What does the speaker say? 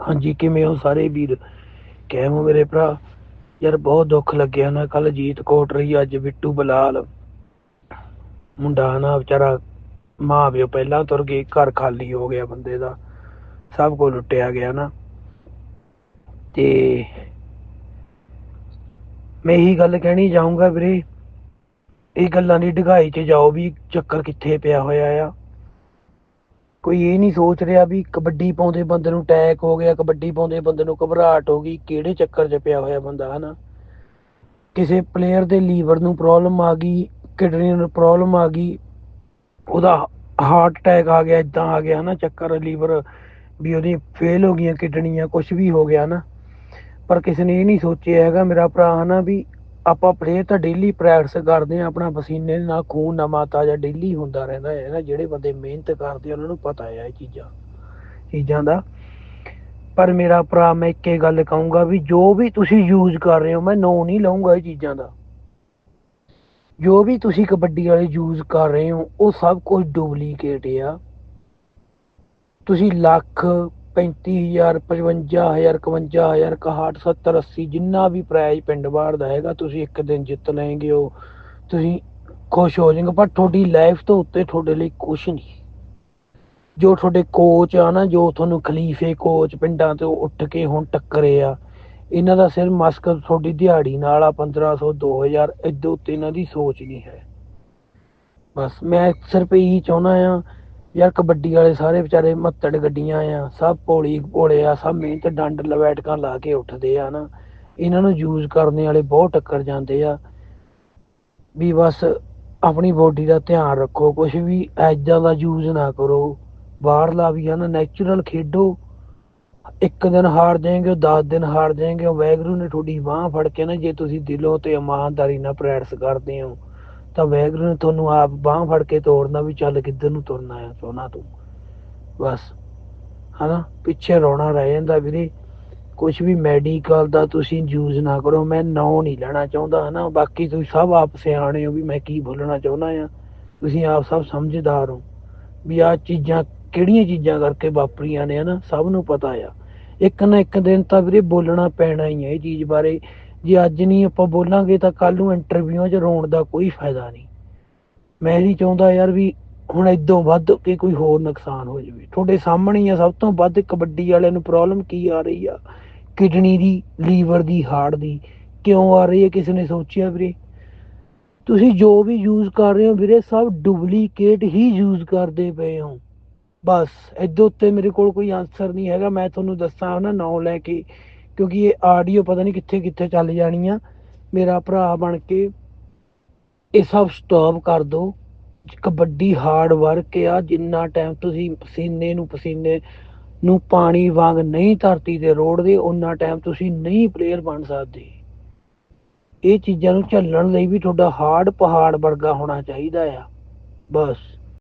ਹਾਂਜੀ, ਕਿਵੇਂ ਹੋ ਸਾਰੇ ਵੀਰ? ਕਿਵੇਂ ਹੋ ਮੇਰੇ ਭਰਾ? ਯਾਰ, ਬਹੁਤ ਦੁੱਖ ਲੱਗਿਆ ਨਾ ਕੱਲ ਜੀਤ ਕੋਟ ਰਹੀ, ਅੱਜ ਬਿੱਟੂ ਬਲਾਲ। ਮੁੰਡਾ ਨਾ ਵਿਚਾਰਾ ਮਾਂ ਪਿਓ ਪਹਿਲਾਂ ਤੁਰ ਗਏ, ਘਰ ਖਾਲੀ ਹੋ ਗਿਆ ਬੰਦੇ ਦਾ। ਸਭ ਕੁਝ ਲੁੱਟਿਆ ਗਿਆ ਨਾ। ਤੇ ਮੈਂ ਇਹੀ ਗੱਲ ਕਹਿਣੀ ਚਾਹੂੰਗਾ ਵੀਰੇ, ਇਹ ਗੱਲਾਂ ਦੀ ਢਗਾਈ 'ਚ ਜਾਓ ਵੀ ਚੱਕਰ ਕਿੱਥੇ ਪਿਆ ਹੋਇਆ ਆ। ਕੋਈ ਇਹ ਨਹੀਂ ਸੋਚ ਰਿਹਾ ਵੀ ਕਬੱਡੀ ਪਾਉਂਦੇ ਬੰਦੇ ਨੂੰ ਅਟੈਕ ਹੋ ਗਿਆ, ਕਬੱਡੀ ਪਾਉਂਦੇ ਬੰਦੇ ਨੂੰ ਘਬਰਾਹਟ ਹੋ ਗਈ, ਕਿਹੜੇ ਚੱਕਰ 'ਚ ਪਿਆ ਹੋਇਆ ਬੰਦਾ, ਹਨਾ? ਕਿਸੇ ਪਲੇਅਰ ਦੇ ਲੀਵਰ ਨੂੰ ਪ੍ਰੋਬਲਮ ਆ ਗਈ, ਕਿਡਨੀ ਨੂੰ ਪ੍ਰੋਬਲਮ ਆ ਗਈ, ਉਹਦਾ ਹਾਰਟ ਅਟੈਕ ਆ ਗਿਆ ਇਦਾਂ ਆ ਗਿਆ, ਹਨਾ, ਚੱਕਰ, ਲੀਵਰ ਵੀ ਉਹਦੀ ਫੇਲ ਹੋ ਗਈਆਂ ਕਿਡਨੀਆਂ ਕੁਝ ਵੀ ਹੋ ਗਿਆ ਨਾ ਪਰ ਕਿਸੇ ਨੇ ਇਹ ਨਹੀਂ ਸੋਚਿਆ ਹੈਗਾ, ਮੇਰਾ ਭਰਾ, ਹਨਾ, ਵੀ ਆਪਾਂ ਪਲੇਅਰ ਤਾਂ ਡੇਲੀ ਪ੍ਰੈਕਟਿਸ ਕਰਦੇ ਆ ਆਪਣਾ ਪਸੀਨੇ ਨਾਲ ਖੂਨ ਨਵਾਂ ਤਾਜ਼ਾ ਡੇਲੀ ਹੁੰਦਾ ਰਹਿੰਦਾ ਹੈ ਨਾ, ਜਿਹੜੇ ਬੰਦੇ ਮਿਹਨਤ ਕਰਦੇ ਉਹਨਾਂ ਨੂੰ ਪਤਾ ਹੈ ਇਹ ਚੀਜ਼ਾਂ ਚੀਜ਼ਾਂ ਦਾ। ਪਰ ਮੇਰਾ ਭਰਾ, ਮੈਂ ਇੱਕੇ ਗੱਲ ਕਹੂੰਗਾ ਵੀ ਜੋ ਵੀ ਤੁਸੀਂ ਯੂਜ਼ ਕਰ ਰਹੇ ਹੋ, ਮੈਂ ਨੋ ਨਹੀਂ ਲਵਾਂਗਾ ਇਹ ਚੀਜ਼ਾਂ ਦਾ। ਜੋ ਵੀ ਤੁਸੀਂ ਕਬੱਡੀ ਵਾਲੇ ਯੂਜ਼ ਕਰ ਰਹੇ ਹੋ, ਉਹ ਸਭ ਕੁਝ ਡੁਪਲੀਕੇਟ ਆ। ਤੁਸੀਂ ਲੱਖ 35000 55000 51000 61 70 80 ਜਿੰਨਾ ਵੀ ਪ੍ਰਾਈਜ਼ ਪਿੰਡ ਬਾਹਰ ਦਾ ਹੈਗਾ, ਤੁਸੀਂ ਇੱਕ ਦਿਨ ਜਿੱਤ ਲੈਂਗੇ ਹੋ ਤੁਸੀਂ ਖੁਸ਼ ਹੋ ਜਾਓਗੇ, ਪਰ ਤੁਹਾਡੀ ਲਾਈਫ ਤੋਂ ਉੱਤੇ ਤੁਹਾਡੇ ਲਈ ਕੁਝ ਨਹੀਂ। ਜੋ ਤੁਹਾਡੇ ਕੋਚ ਆ ਨਾ, ਜੋ ਤੁਹਾਨੂੰ ਖਲੀਫੇ ਕੋਚ ਪਿੰਡਾਂ ਤੋਂ ਉੱਠ ਕੇ ਹੁਣ ਟੱਕਰੇ ਆ, ਇਹਨਾਂ ਦਾ ਸਿਰ ਮਸਕ ਤੁਹਾਡੀ ਦਿਹਾੜੀ ਨਾਲ ਆ 1500 2000 ਇਦੋਂ ਉੱਤੇ ਇਹਨਾਂ ਦੀ ਸੋਚ ਨਹੀਂ ਹੈ। ਬਸ ਮੈਂ ਸਿਰਫ ਇਹੀ ਚਾਹੁੰਦਾ ਆ ਯਾਰ ਕਬੱਡੀ ਵਾਲੇ ਸਾਰੇ ਵਿਚਾਰੇ ਮੱਤੜ ਗੱਡੀਆਂ ਆ, ਸਭ ਭੋਲੀ ਭੋਲੇ ਆ, ਸਭ ਮਿਹਨਤ ਡੰਡ ਲਵੈਟਕਾਂ ਲਾ ਕੇ ਉੱਠਦੇ ਆ ਨਾ। ਇਹਨਾਂ ਨੂੰ ਯੂਜ਼ ਕਰਨ ਵਾਲੇ ਬਹੁਤ ਟੱਕਰ ਜਾਂਦੇ ਆ। ਵੀ ਬਸ ਆਪਣੀ ਬੋਡੀ ਦਾ ਧਿਆਨ ਰੱਖੋ ਕੁਝ ਵੀ ਐਦਾਂ ਦਾ ਯੂਜ਼ ਨਾ ਕਰੋ। ਬਾਹਰਲਾ ਵੀ ਆ ਨਾ ਨੈਚੁਰਲ ਖੇਡੋ। ਇੱਕ ਦਿਨ ਹਾਰ ਜਾਏਗੇ 10 ਦਿਨ ਹਾਰ ਜਾਏਗੇ ਵੈਗਰੂ ਨੇ ਤੁਹਾਡੀ ਬਾਹ ਫੜ ਕੇ ਨਾ, ਜੇ ਤੁਸੀਂ ਦਿਲੋਂ ਤੇ ਇਮਾਨਦਾਰੀ ਨਾਲ ਪ੍ਰੈਕਟਿਸ ਕਰਦੇ ਹੋ ਤਾਂ ਵੈਗਰੂ ਨੇ ਤੁਹਾਨੂੰ ਆਪ ਬਾਹ ਫੜ ਕੇ ਤੋੜਨਾ ਵੀ ਚੱਲ ਕਿੱਧਰ ਨੂੰ ਤੁਰਨਾ ਆ, ਸੋਨਾ ਤੂੰ। ਬਸ, ਹਨਾ? ਪਿੱਛੇ ਰੋਣਾ ਰਹਿ ਜਾਂਦਾ ਵੀਰੇ। ਕੁਝ ਵੀ ਮੈਡੀਕਲ ਦਾ ਤੁਸੀਂ ਯੂਜ਼ ਨਾ ਕਰੋ, ਮੈਂ ਨਾਂ ਨਹੀਂ ਲੈਣਾ ਚਾਹੁੰਦਾ, ਹਨਾ? ਬਾਕੀ ਤੁਸੀਂ ਸਭ ਆਪ ਸਿਆਣੇ ਹੋ ਵੀ ਮੈਂ ਕੀ ਬੋਲਣਾ ਚਾਹੁੰਦਾ ਆ। ਤੁਸੀਂ ਆਪ ਸਭ ਸਮਝਦਾਰ ਹੋ ਵੀ ਆ ਚੀਜ਼ਾਂ ਕਿਹੜੀਆਂ ਚੀਜ਼ਾਂ ਕਰਕੇ ਵਾਪਰੀਆਂ ਨੇ, ਹਨਾ? ਸਭ ਨੂੰ ਪਤਾ ਆ। ਇੱਕ ਨਾ ਇੱਕ ਦਿਨ ਤਾਂ ਵੀਰੇ ਬੋਲਣਾ ਪੈਣਾ ਹੀ ਹੈ ਇਹ ਚੀਜ਼ ਬਾਰੇ। ਜੇ ਅੱਜ ਨਹੀਂ ਆਪਾਂ ਬੋਲਾਂਗੇ ਤਾਂ ਕੱਲ ਨੂੰ ਇੰਟਰਵਿਊਆਂ 'ਚ ਰੋਣ ਦਾ ਕੋਈ ਫਾਇਦਾ ਨਹੀਂ। ਮੈਂ ਨਹੀਂ ਚਾਹੁੰਦਾ ਯਾਰ ਵੀ ਹੁਣ ਇਦੋਂ ਵੱਧ ਕੇ ਕੋਈ ਹੋਰ ਨੁਕਸਾਨ ਹੋ ਜਾਵੇ। ਤੁਹਾਡੇ ਸਾਹਮਣੇ ਹੀ ਆ, ਸਭ ਤੋਂ ਵੱਧ ਕਬੱਡੀ ਵਾਲਿਆਂ ਨੂੰ ਪ੍ਰੋਬਲਮ ਕੀ ਆ ਰਹੀ ਆ? ਕਿਡਨੀ ਦੀ, ਲੀਵਰ ਦੀ, ਹਾਰਟ ਦੀ, ਕਿਉਂ ਆ ਰਹੀ ਹੈ ਕਿਸੇ ਨੇ ਸੋਚਿਆ ਵੀਰੇ? ਤੁਸੀਂ ਜੋ ਵੀ ਯੂਜ਼ ਕਰ ਰਹੇ ਹੋ ਵੀਰੇ, ਸਭ ਡੁਪਲੀਕੇਟ ਹੀ ਯੂਜ਼ ਕਰਦੇ ਪਏ ਹੋ। ਬਸ ਇਹਦੇ ਉੱਤੇ ਮੇਰੇ ਕੋਲ ਕੋਈ ਆਨਸਰ ਨਹੀਂ ਹੈਗਾ। ਮੈਂ ਤੁਹਾਨੂੰ ਦੱਸਾਂ, ਨਾ ਨਾਂ ਲੈ ਕੇ ਕਿਉਂਕਿ ਇਹ ਆਡੀਓ ਪਤਾ ਨਹੀਂ ਕਿੱਥੇ ਕਿੱਥੇ ਚੱਲ ਜਾਣੀ ਆ ਮੇਰਾ ਭਰਾ ਬਣ ਕੇ ਇਹ ਸਭ ਸਟਾਪ ਕਰ ਦਿਓ ਕਬੱਡੀ ਹਾਰਡ ਵਰਕ ਆ, ਜਿੰਨਾ ਟਾਈਮ ਤੁਸੀਂ ਪਸੀਨੇ ਨੂੰ ਪਸੀਨੇ ਨੂੰ ਪਾਣੀ ਵਾਂਗ ਨਹੀਂ ਧਰਤੀ ਦੇ ਰੋੜ ਦੇ ਉਹਨਾਂ ਟਾਈਮ ਤੁਸੀਂ ਨਹੀਂ ਪਲੇਅਰ ਬਣ ਸਕਦੇ। ਇਹ ਚੀਜ਼ਾਂ ਨੂੰ ਝੱਲਣ ਲਈ ਵੀ ਤੁਹਾਡਾ ਹਾਰਡ ਪਹਾੜ ਵਰਗਾ ਹੋਣਾ ਚਾਹੀਦਾ ਆ। ਬਸ।